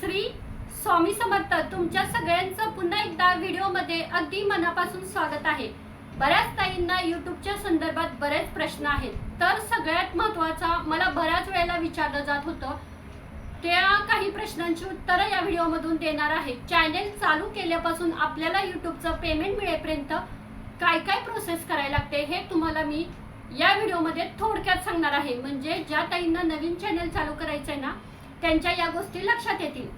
श्री स्वामी समर्थ तुमच्या सगळ्यांचं पुन्हा एकदा व्हिडिओमध्ये अगदी मनापासून स्वागत आहे. बऱ्याच ताईंना युट्यूबच्या संदर्भात बरेच प्रश्न आहेत. तर सगळ्यात महत्त्वाचा मला बऱ्याच वेळेला विचारलं जात होतं. त्या काही प्रश्नांची उत्तरं या व्हिडिओमधून देणार आहे. चॅनेल चालू केल्यापासून आपल्याला युट्यूबचं पेमेंट मिळेपर्यंत काय काय प्रोसेस करायला लागते हे तुम्हाला मी या व्हिडिओमध्ये थोडक्यात सांगणार आहे. म्हणजे ज्या ताईंना नवीन चॅनेल चालू करायचं आहे ना त्यांच्या या गोष्टी लक्षात येतील.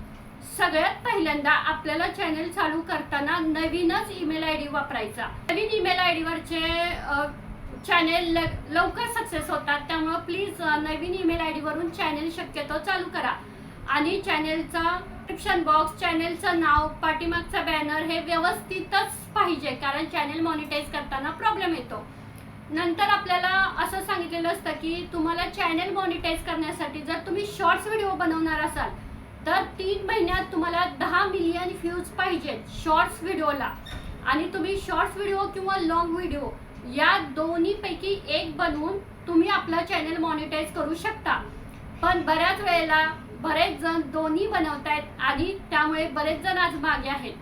सगळ्यात पहिल्यांदा आपल्याला चॅनेल चालू करताना नवीनच ईमेल आय डी वापरायचा. नवीन ईमेल आय डीवरचे चॅनेल लवकर सक्सेस होतात. त्यामुळं प्लीज नवीन ईमेल आय डीवरून चॅनेल शक्यतो चालू करा. आणि चॅनेलचा डिस्क्रिप्शन बॉक्स चॅनेलचं नाव पाठीमागचा बॅनर हे व्यवस्थितच पाहिजे. कारण चॅनेल मॉनिटाईज करताना प्रॉब्लेम येतो. नंतर आपल्याला असं सांगितलेलं असतं की तुम्हाला चॅनल मॉनिटाईज करण्यासाठी जर तुम्ही शॉर्ट्स व्हिडिओ बनवणार असाल तर तीन महिन्यात तुम्हाला दहा मिलियन व्ह्यूज पाहिजेत शॉर्ट्स व्हिडिओला आणि तुम्ही शॉर्ट्स व्हिडिओ किंवा लॉंग व्हिडिओ या दोन्हीपैकी एक बनवून तुम्ही आपला चॅनल मॉनिटाईज करू शकता. पण बऱ्याच वेळेला बरेच जण दोन्ही बनवतायत आणि त्यामुळे बरेच जण आज मागे आहेत.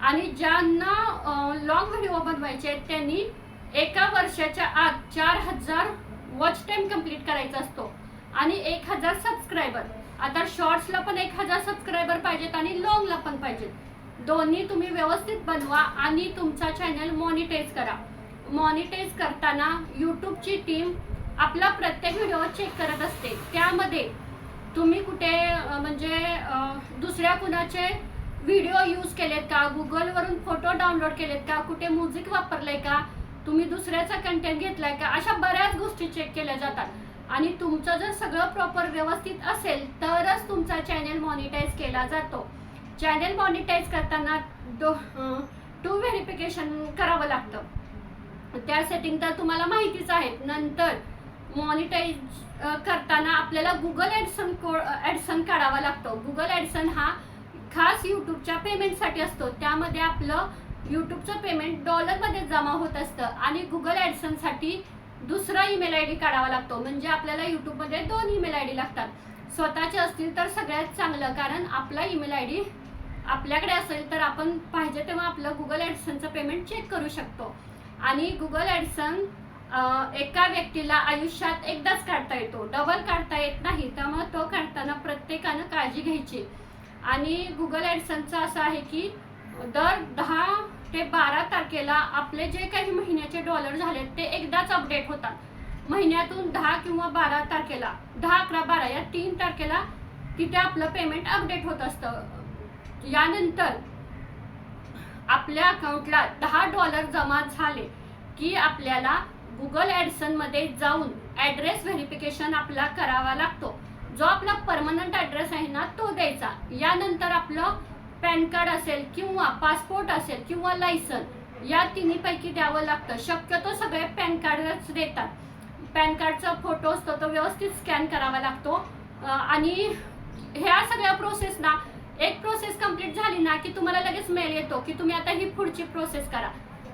आणि ज्यांना लॉंग व्हिडिओ बनवायचे आहेत त्यांनी एका वर्षाच्या आत चार हजार वॉच टाइम कंप्लीट करायचा असतो. आणि एक हजार सबस्क्रायबर आता शॉर्ट्सला पण एक हजार सबस्क्रायबर पाहिजेत आणि लॉंगला पण पाहिजेत. दोन्ही तुम्ही व्यवस्थित बनवा आणि तुमचा चॅनल मॉनिटाईज करा. मॉनिटाईज करताना यूट्यूबची टीम आपला प्रत्येक व्हिडिओ चेक करत असते. त्यामध्ये तुम्ही कुठे म्हणजे दुसऱ्या कुणाचे व्हिडिओ यूज केलेत का? गुगलवरून फोटो डाउनलोड केलेत का? कुठे म्युझिक वापरलंय का? तुम्ही दुसऱ्याचा कंटेंट घेतलाय का? अशा बऱ्याच गोष्टी चेक केल्या जातात. आणि तुमचं जर सगळं प्रॉपर व्यवस्थित असेल तरच तुमचा चॅनेल मॉनिटाईज केला जातो. चॅनेल मॉनिटाईज करताना दो टू व्हेरिफिकेशन करावं लागतं. त्या सेटिंग तर तुम्हाला माहितीच आहेत. नंतर मॉनिटाईज करताना आपल्याला गुगल ॲडसन को ॲडसन काढावा लागतो. गुगल ॲडसन हा खास यूट्यूबच्या पेमेंटसाठी असतो. त्यामध्ये आपलं यूट्यूबचं पेमेंट डॉलरमध्ये जमा होत असतं आणि गुगल ॲडसनसाठी दुसरा ईमेल आय डी काढावा लागतो. म्हणजे आपल्याला यूट्यूबमध्ये दोन ईमेल आय डी लागतात. स्वतःचे असतील तर सगळ्यात चांगलं कारण आपला ईमेल आय डी आपल्याकडे असेल तर आपण पाहिजे तेव्हा आपलं गुगल ॲडसनचं पेमेंट चेक करू शकतो. आणि गुगल ॲडसन एका व्यक्तीला आयुष्यात एकदाच काढता येतो. डबल काढता येत नाही त्यामुळे तो काढताना प्रत्येकानं काळजी घ्यायची. आणि गुगल ॲडसनचं असं आहे की दर दहा ते बारा तारखेला आपले जे काही महिन्याचे डॉलर झालेत ते एकदाच अपडेट होतात. महिन्यातून दहा किंवा बारा तारखेला दहा अकरा बारा या तीन तारखेला तिथे आपलं पेमेंट अपडेट होत असतं. यानंतर आपल्या अकाउंटला दहा डॉलर जमा झाले की आपल्याला गुगल ॲडसनमध्ये जाऊन ॲड्रेस व्हेरिफिकेशन आपला करावा लागतो. जो आपला परमनंट ॲड्रेस आहे ना तो द्यायचा. यानंतर आपलं पॅन कार्ड असेल किंवा पासपोर्ट असेल किंवा लायसन या तिन्हीपैकी द्यावं लागतं. शक्यतो सगळे पॅन कार्डच देतात. पॅन कार्डचा फोटो असतो तो व्यवस्थित स्कॅन करावा लागतो. आणि ह्या सगळ्या प्रोसेस ना एक प्रोसेस कंप्लीट झाली ना की तुम्हाला लगेच मेल येतो की तुम्ही आता ही पुढची प्रोसेस करा.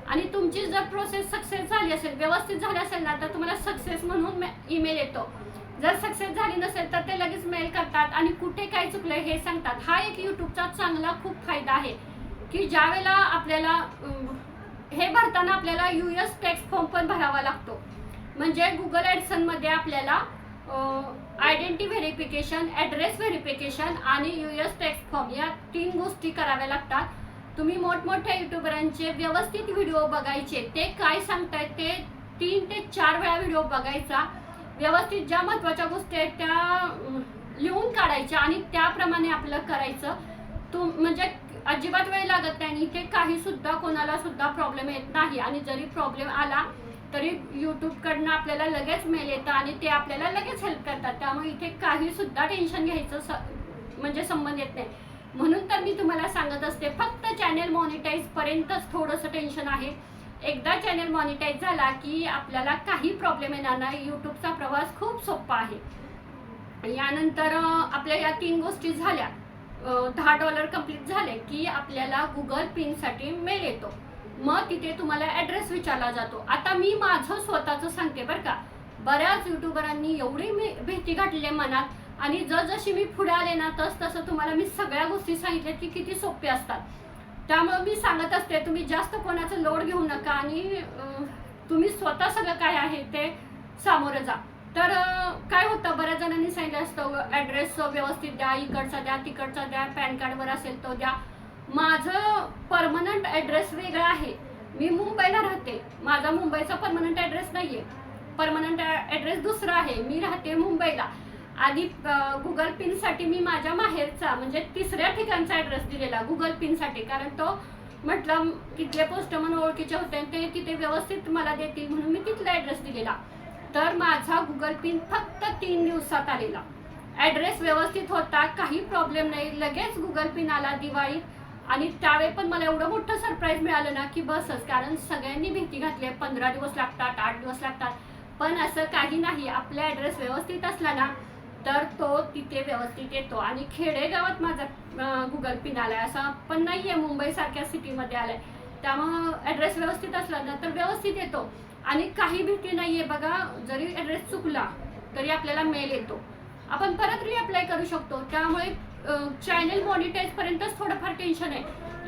आणि तुमची जर प्रोसेस सक्सेस झाली असेल व्यवस्थित झाली असेल ना तर तुम्हाला सक्सेस म्हणून ईमेल येतो. जर सक्सेस झाली नसेल तर ते लगेच मेल करतात आणि कुठे काय चुकलं हे सांगतात. हा एक यूट्यूबचा चांगला खूप फायदा आहे की ज्या वेळेला आपल्याला हे भरताना आपल्याला यू एस टॅक्स फॉर्म पण भरावा लागतो. म्हणजे गुगल ॲडसनमध्ये आपल्याला आयडेंटी व्हेरिफिकेशन ॲड्रेस व्हेरिफिकेशन आणि यू एस टॅक्स फॉर्म या तीन गोष्टी कराव्या लागतात. तुम्ही मोठमोठ्या युट्यूबरांचे व्यवस्थित व्हिडिओ बघायचे ते काय सांगतायत ते तीन ते चार वेळा व्हिडिओ बघायचा. व्यवस्थित ज्या महत्त्वाच्या गोष्टी आहेत त्या लिहून काढायच्या आणि त्याप्रमाणे आपलं करायचं. तू म्हणजे अजिबात वेळ लागत नाही आणि इथे काही सुद्धा कोणाला सुद्धा प्रॉब्लेम येत नाही. आणि जरी प्रॉब्लेम आला तरी यूट्यूबकडनं आपल्याला लगेच मेल येतं आणि ते आपल्याला लगेच हेल्प करतात. त्यामुळे इथे काही सुद्धा टेन्शन घ्यायचं स- म्हणजे संबंध येत नाही. म्हणून तर मी तुम्हाला सांगत असते फक्त चॅनेल मॉनिटाईजपर्यंतच थोडंसं टेन्शन आहे. एकदा चॅनल मॉनिटाईज झाला की आपल्याला काही प्रॉब्लेम येणार नाही. यूट्यूबचा प्रवास खूप सोपा आहे. यानंतर आपल्या या तीन गोष्टी झाल्या. दहा डॉलर कंप्लीट झाले की आपल्याला गुगल पिनसाठी मेल येतो. मग तिथे तुम्हाला ॲड्रेस विचारला जातो. आता मी माझं स्वतःचं सांगते बरं का. बऱ्याच युट्यूबरांनी एवढी मी भीती घातली मनात आणि जसजशी मी पुढे आले ना तस तसं तुम्हाला मी सगळ्या गोष्टी सांगितल्या की किती सोपे असतात. त्यामुळे मी सांगत असते तुम्ही जास्त कोणाचं लोड घेऊ नका आणि तुम्ही स्वतः सगळं काय आहे ते सामोरं जा. तर काय होतं बऱ्याच जणांनी सांगितलं असतं ॲड्रेस व्यवस्थित द्या इकडचा द्या तिकडचा द्या पॅन कार्डवर असेल तो द्या. माझं परमनंट ॲड्रेस वेगळा आहे. मी मुंबईला राहते. माझा मुंबईचा परमनंट ॲड्रेस नाही आहे परमनंट ॲड्रेस दुसरा आहे. मी राहते मुंबईला. आधी गुगल पिनसाठी मी माझ्या माहेरचा म्हणजे तिसऱ्या ठिकाणचा ॲड्रेस दिलेला गुगल पिनसाठी कारण तो म्हटलं तिथले पोस्टमन ओळखीचे होते आणि ते तिथे व्यवस्थित मला देतील म्हणून मी तिथला ॲड्रेस दिलेला. तर माझा गुगल पिन फक्त तीन दिवसात आलेला. ॲड्रेस व्यवस्थित होता काही प्रॉब्लेम नाही. लगेच गुगल पिन आला दिवाळीत. आणि त्यावेळी पण मला एवढं मोठं सरप्राईज मिळालं ना की बसच. कारण सगळ्यांनी भीती घातली पंधरा दिवस लागतात आठ दिवस लागतात. पण असं काही नाही. आपला ॲड्रेस व्यवस्थित असला ना तर तो तिथे व्यवस्थित येतो. आणि खेडेगावात माझा गुगल पिन आलाय. असा पण नाही आहे मुंबईसारख्या सिटीमध्ये आलाय. त्यामुळं ॲड्रेस व्यवस्थित असला ना तर व्यवस्थित येतो. आणि काही भीती नाही आहे बघा जरी ॲड्रेस चुकला तरी आपल्याला मेल येतो. आपण परत रिअप्लाय करू शकतो. त्यामुळे चॅनल मॉनिटाईजपर्यंतच थोडंफार टेन्शन आहे.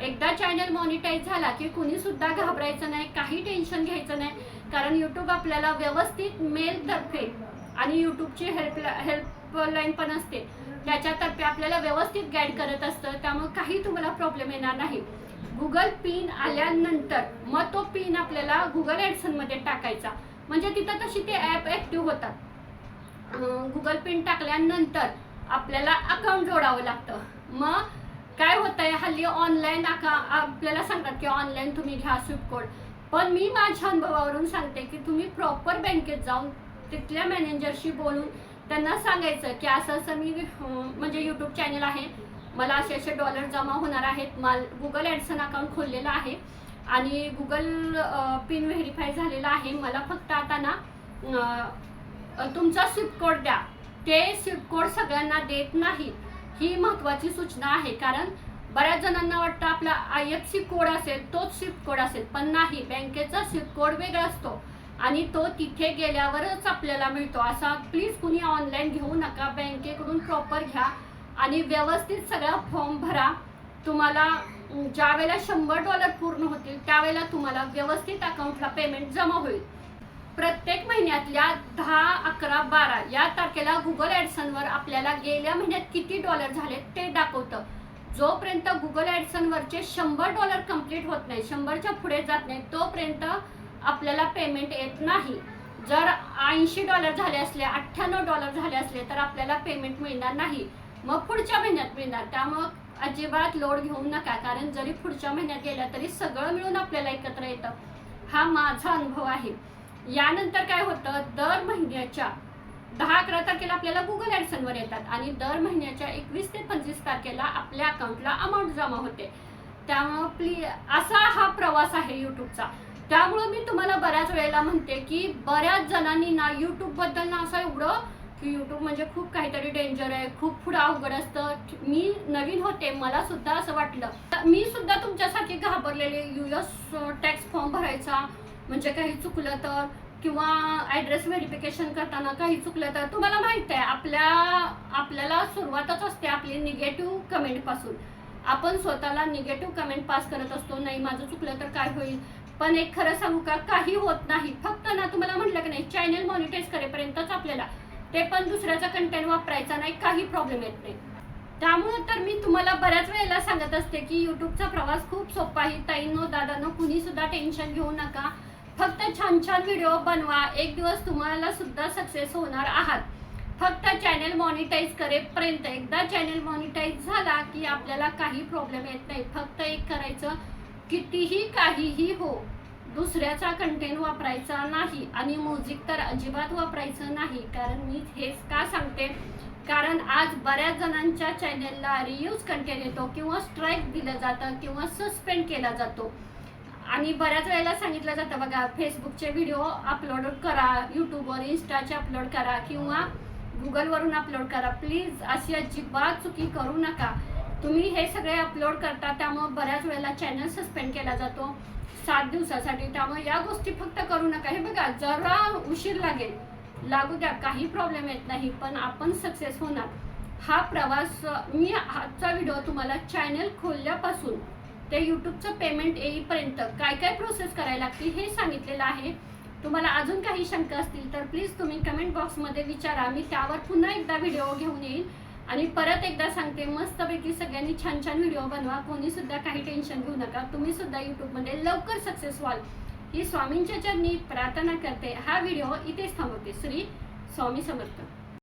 एकदा चॅनल मॉनिटाईज झाला की कुणीसुद्धा घाबरायचं नाही. काही टेन्शन घ्यायचं नाही. कारण यूट्यूब आपल्याला व्यवस्थित मेलतर्फे आणि यूट्यूबची हेल्प हेल्पलाईन पण असते. त्याच्यातर्फे आपल्याला व्यवस्थित गाईड करत असतं त्यामुळे काही तुम्हाला प्रॉब्लेम येणार नाही. गुगल पिन आल्यानंतर मग तो पिन आपल्याला गुगल ॲडसनमध्ये टाकायचा. म्हणजे तिथं तशी ते ॲप ॲक्टिव्ह होतात. गुगल पिन टाकल्यानंतर आपल्याला अकाउंट जोडावं लागतं. मग काय होतंय हल्ली ऑनलाईन अका आपल्याला सांगतात की ऑनलाईन तुम्ही घ्या स्विफ्ट कोड पण मी माझ्या अनुभवावरून सांगते की तुम्ही प्रॉपर बँकेत जाऊन तिथल्या मॅनेजरशी बोलून त्यांना सांगायचं की असं असं मी म्हणजे यूट्यूब चॅनल आहे. मला असे असे डॉलर जमा होणार आहेत. माल गुगल ॲडसन अकाउंट खोललेलं आहे. आणि गुगल पिन व्हेरीफाय झालेला आहे. मला फक्त आता ना तुमचा स्विप कोड द्या. ते स्विप कोड सगळ्यांना देत नाही. ही महत्त्वाची सूचना आहे. कारण बऱ्याच जणांना वाटतं आपला आय एफ सी कोड असेल तोच स्विप कोड असेल. पण नाही. बँकेचा स्विप कोड वेगळा असतो. आणि तो तिथे गेल्यावरच आपल्याला मिळतो. असा प्लीज कुणी ऑनलाईन घेऊ नका. बँकेकडून प्रॉपर घ्या. आणि व्यवस्थित सगळा फॉर्म भरा. तुम्हाला ज्या वेळेला शंभर डॉलर पूर्ण होतील त्यावेळेला तुम्हाला व्यवस्थित अकाउंटला पेमेंट जमा होईल. प्रत्येक महिन्यातल्या दहा अकरा बारा या तारखेला गुगल ॲडसनवर आपल्याला गेल्या महिन्यात किती डॉलर झाले ते दाखवतं. जोपर्यंत गुगल ॲडसनवरचे शंभर डॉलर कंप्लीट होत नाही शंभरच्या पुढे जात नाही तोपर्यंत आपल्याला पेमेंट येत नाही. जर ऐंशी डॉलर झाले असले अठ्ठ्याण्णव डॉलर झाले असले तर आपल्याला पेमेंट मिळणार नाही. मग पुढच्या महिन्यात मिळणार. त्यामुळं अजिबात लोड घेऊ नका. कारण जरी पुढच्या महिन्यात गेला तरी सगळं मिळून आपल्याला एकत्र येतं. हा माझा अनुभव आहे. यानंतर काय होतं? दर महिन्याच्या दहा अकरा तारखेला आपल्याला गुगल ॲडसनवर येतात. आणि दर महिन्याच्या एकवीस ते पंचवीस तारखेला आपल्या अकाउंटला अमाऊंट जमा होते. त्यामुळं प्ली असा हा प्रवास आहे यूट्यूबचा त्यामुळं मी तुम्हाला बऱ्याच वेळेला म्हणते की बऱ्याच जणांनी ना यूट्यूबबद्दल ना असं एवढं की यूट्यूब म्हणजे खूप काहीतरी डेंजर आहे खूप पुढं अवघड असतं. मी नवीन होते मला सुद्धा असं वाटलं. तर मी सुद्धा तुमच्यासारखी घाबरलेले यू एस टॅक्स फॉर्म भरायचा म्हणजे काही चुकलं तर किंवा ॲड्रेस व्हेरिफिकेशन करताना काही चुकलं तर तुम्हाला माहीत आहे आपल्या आपल्याला सुरुवातच असते आपली निगेटिव्ह कमेंटपासून आपण स्वतःला निगेटिव्ह कमेंट पास करत असतो नाही माझं चुकलं तर काय होईल? पण एक खरं सांगू का? काही होत नाही. फक्त ना तुम्हाला म्हटलं की नाही चॅनल मॉनिटाईज करेपर्यंतच आपल्याला. ते पण दुसऱ्याचा कंटेंट वापरायचा नाही काही प्रॉब्लेम येत नाही. त्यामुळे तर मी तुम्हाला बऱ्याच वेळेला सांगत असते की यूट्यूबचा प्रवास खूप सोपा आहे. ताईंनो दादांनो कुणी सुद्धा टेन्शन घेऊ नका. फक्त छान छान व्हिडिओ बनवा. एक दिवस तुम्हाला सुद्धा सक्सेस होणार आहात. फक्त चॅनल मॉनिटाईज करेपर्यंत. एकदा चॅनल मॉनिटाईज झाला की आपल्याला काही प्रॉब्लेम येत नाही. फक्त एक करायचं कितीही काहीही हो दुसऱ्याचा कंटेंट वापरायचा नाही आणि म्युझिक तर अजिबात वापरायचं नाही. कारण मी हेच का सांगते? कारण आज बऱ्याच जणांच्या चॅनेलला रियूज कंटेंट येतो किंवा स्ट्राईक दिलं जातं किंवा सस्पेंड केला जातो. आणि बऱ्याच वेळेला सांगितलं जातं बघा फेसबुकचे व्हिडिओ अपलोड करा यूट्यूबवर इन्स्टाचे अपलोड करा किंवा गुगलवरून अपलोड करा. प्लीज अशी अजिबात चुकी करू नका. तुम्ही हे सगळे अपलोड करता त्यामुळं बऱ्याच वेळेला चॅनल सस्पेंड केला जातो. सात दिवसासाठी. त्यामुळे या गोष्टी फक्त करू नका. हे बघा जरा उशीर लागेल. लागू द्या काही प्रॉब्लेम येत नाही पण आपण सक्सेस होणार. हा प्रवास मी आजचा व्हिडिओ तुम्हाला चॅनल खोलल्यापासून ते यूट्यूबचं पेमेंट येईपर्यंत काय काय प्रोसेस करायला लागते हे सांगितलेलं आहे. तुम्हाला अजून काही शंका असतील तर प्लीज तुम्ही कमेंट बॉक्समध्ये विचारा. मी त्यावर पुन्हा एकदा व्हिडिओ घेऊन येईल. आणि परत एकदा सांगते मस्तपैकी सगळ्यांनी छान छान व्हिडिओ बनवा. कोणी सुद्धा काही टेन्शन घेऊ नका. तुम्ही सुद्धा युट्यूबमध्ये लवकर सक्सेस व्हाल. ही स्वामींच्या चरणी प्रार्थना करते. हा व्हिडिओ इथेच थांबवते. श्री स्वामी समर्थ.